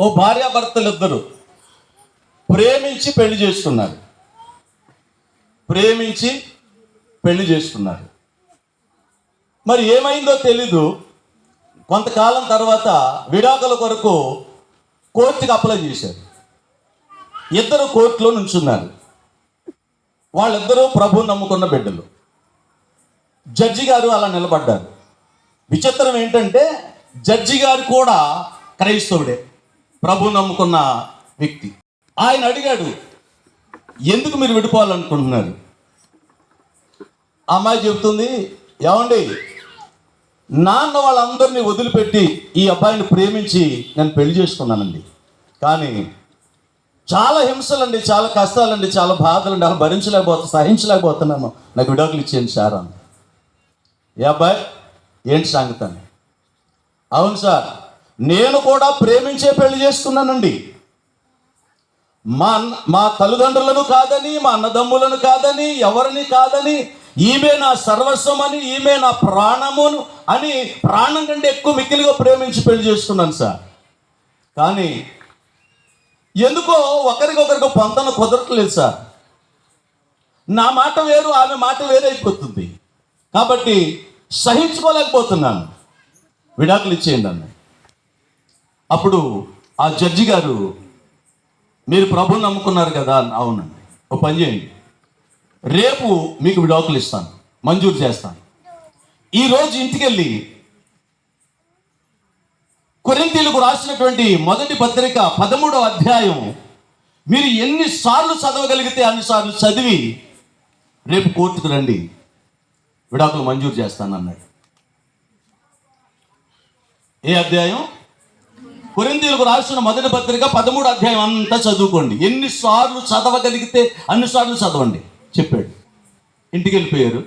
ఓ భార్యాభర్తలు ఇద్దరు ప్రేమించి పెళ్ళి చేసుకున్నారు. ప్రేమించి పెళ్ళి చేసుకున్నారు. మరి ఏమైందో తెలీదు. కొంతకాలం తర్వాత విడాకుల కొరకు కోర్టుకి అప్లై చేశారు. ఇద్దరు కోర్టులో నుంచున్నారు. వాళ్ళిద్దరూ ప్రభు నమ్ముకున్న బిడ్డలు. జడ్జి గారు అలా నిలబడ్డారు. విచిత్రం ఏంటంటే జడ్జి గారు కూడా క్రైస్తవుడే. ప్రభు నమ్ముకున్న వ్యక్తి. ఆయన అడిగాడు ఎందుకు మీరు విడిపోవాలనుకుంటున్నారు? అమ్మాయి చెబుతుంది ఏమండి నాన్న వాళ్ళందరినీ వదిలిపెట్టి ఈ అబ్బాయిని ప్రేమించి నేను పెళ్ళి చేసుకున్నానండి. కానీ చాలా హింసలండి చాలా కష్టాలండి చాలా బాధలండి అలా భరించలేకపోతున్నా సహించలేకపోతున్నాను. నాకు విడాకులు ఇచ్చేయండి సార్ అంది ఏ అబ్బాయి ఏంటి సంగతి? అవును సార్ నేను కూడా ప్రేమించే పెళ్ళి చేసుకున్నానండి. మా మా తల్లిదండ్రులను కాదని మా అన్నదమ్ములను కాదని ఎవరిని కాదని ఈమె నా సర్వస్వం అని ఈమె నా ప్రాణమును అని ప్రాణం కంటే ఎక్కువ మిక్కిలిగా ప్రేమించి పెళ్ళి చేసుకున్నాను సార్. కానీ ఎందుకో ఒకరికొకరికి పొందన కుదరట్లేదు సార్. నా మాట వేరు ఆమె మాట వేరే అయిపోతుంది. కాబట్టి సహించుకోలేకపోతున్నాను. విడాకులు ఇచ్చేయండి అన్న. అప్పుడు ఆ జడ్జి గారు మీరు ప్రభుని నమ్ముకున్నారు కదా? అవునండి. ఓ పని చేయండి. రేపు మీకు విడాకులు ఇస్తాను. మంజూరు చేస్తాను. ఈరోజు ఇంటికెళ్ళి కొరింతీలకు రాసినటువంటి మొదటి పత్రిక పదమూడవ అధ్యాయం మీరు ఎన్నిసార్లు చదవగలిగితే అన్నిసార్లు చదివి రేపు కోర్టుకు రండి. విడాకులు మంజూరు చేస్తాను అన్నాడు ఏ అధ్యాయం? కొరిందీలకు రాసిన మొదటి పత్రిక పదమూడు అధ్యాయం అంతా చదువుకోండి. ఎన్నిసార్లు చదవగలిగితే అన్నిసార్లు చదవండి చెప్పాడు. ఇంటికి వెళ్ళిపోయారు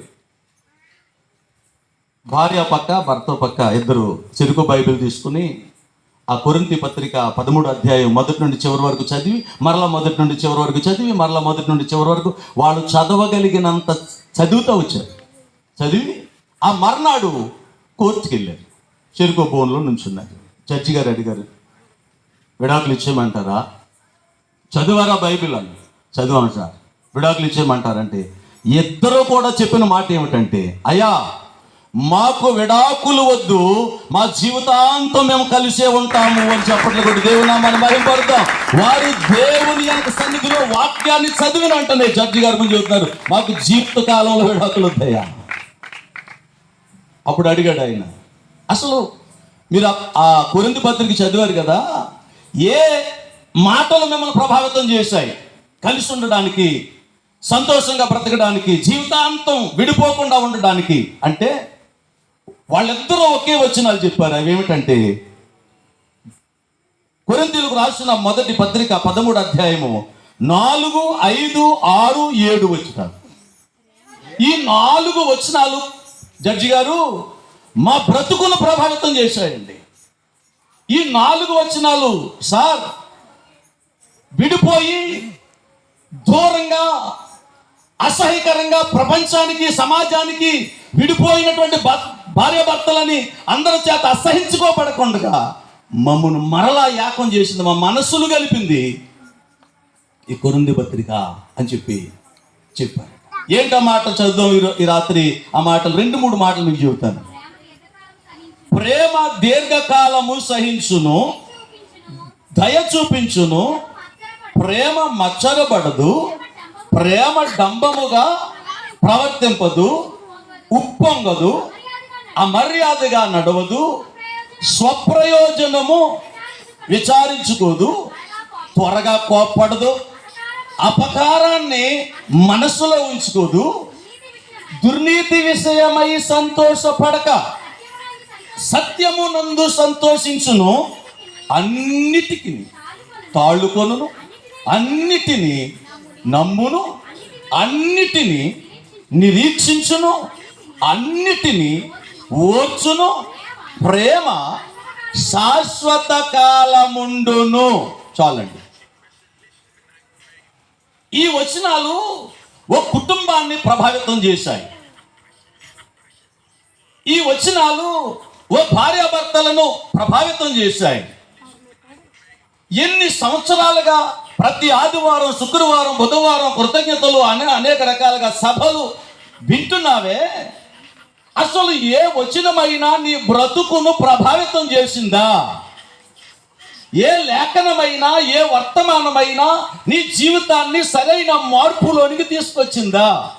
భార్య పక్క భర్త పక్క ఇద్దరు చెరుకు బైబిల్ తీసుకుని ఆ కొరింతి పత్రిక పదమూడు అధ్యాయం మొదటి నుండి చివరి వరకు చదివి మరలా మొదటి నుండి చివరి వరకు చదివి మరలా మొదటి నుండి చివరి వరకు వాళ్ళు చదవగలిగినంత చదువుతూ వచ్చారు. చదివి ఆ మర్నాడు కోర్టుకి వెళ్ళారు చెరుకు బోన్లో నుంచున్నారు. జడ్జి గారు అడిగారు విడాకులు ఇచ్చేయమంటారా? చదివారా బైబిల్ అని? చదివాను సార్. విడాకులు ఇచ్చేయమంటారంటే ఇద్దరు కూడా చెప్పిన మాట ఏమిటంటే అయ్యా మాకు విడాకులు వద్దు మా జీవితాంతం మేము కలిసే ఉంటాము అని చెప్పట్లు కూడా దేవుని మనం భయపడతాం వారు దేవుని యొక్క సన్నిధిలో వాక్యాన్ని చదివిన అంటనే జడ్జి గారు గురించి చెబుతున్నారు మాకు జీవిత కాలంలో విడాకులు వద్దయ్యా. అప్పుడు అడిగాడు ఆయన అసలు మీరు ఆ- ఆ కొరింది పత్రిక చదివారు కదా? ఏ మాటలు మిమ్మల్ని ప్రభావితం చేశాయి? కలిసి ఉండడానికి సంతోషంగా బ్రతకడానికి జీవితాంతం విడిపోకుండా ఉండడానికి అంటే వాళ్ళిద్దరూ ఒకే వచనాలు చెప్పారు. అవి ఏమిటంటే కొరింతీలకు రాసిన మొదటి పత్రిక పదమూడు అధ్యాయము నాలుగు ఐదు ఆరు ఏడు వచనాలు. ఈ నాలుగు వచనాలు జడ్జి గారు మా బ్రతుకును ప్రభావితం చేశాయండి. ఈ నాలుగు వచనాలు సార్ విడిపోయి దూరంగా అసహ్యకరంగా ప్రపంచానికి సమాజానికి విడిపోయినటువంటి భార్య భర్తలని అందరి చేత అసహించుకోబడకుండా మమ్మను మరలా యాకం చేసింది మా మనస్సులు కలిపింది ఈ కొరింది పత్రిక అని చెప్పి చెప్పారు. ఏంటి ఆ మాట చదువుదాం ఈ ఈ రాత్రి? ఆ మాటలు రెండు మూడు మాటలు మీకు చెబుతాను. ప్రేమ దీర్ఘకాలము సహించును దయ చూపించును ప్రేమ మచ్చగబడదు ప్రేమ డంబముగా ప్రవర్తింపదు ఉప్పొంగదు అమర్యాదగా నడవదు స్వప్రయోజనము విచారించుకోదు త్వరగా కోప్పడదు అపకారాన్ని మనసులో ఉంచుకోదు దుర్నీతి విషయమై సంతోషపడక సత్యము నందు సంతోషించును అన్నిటికి తాళ్ళుకొను అన్నిటినీ నమ్మును అన్నిటినీ నిరీక్షించును అన్నిటినీ ఓర్చును. ప్రేమ శాశ్వత కాలముండును. చాలండి. ఈ వచనాలు ఓ కుటుంబాన్ని ప్రభావితం చేశాయి. ఈ వచనాలు ఓ భార్యాభర్తలను ప్రభావితం చేశాయి. ఎన్ని సంవత్సరాలుగా ప్రతి ఆదివారం శుక్రవారం బుధవారం కృతజ్ఞతలు అనే అనేక రకాలుగా సభలు వింటున్నావే? అసలు ఏ వచనమైనా నీ బ్రతుకును ప్రభావితం చేసిందా? ఏ లేఖనమైనా ఏ వర్తమానమైనా నీ జీవితాన్ని సరైన మార్పులోనికి తీసుకొచ్చిందా?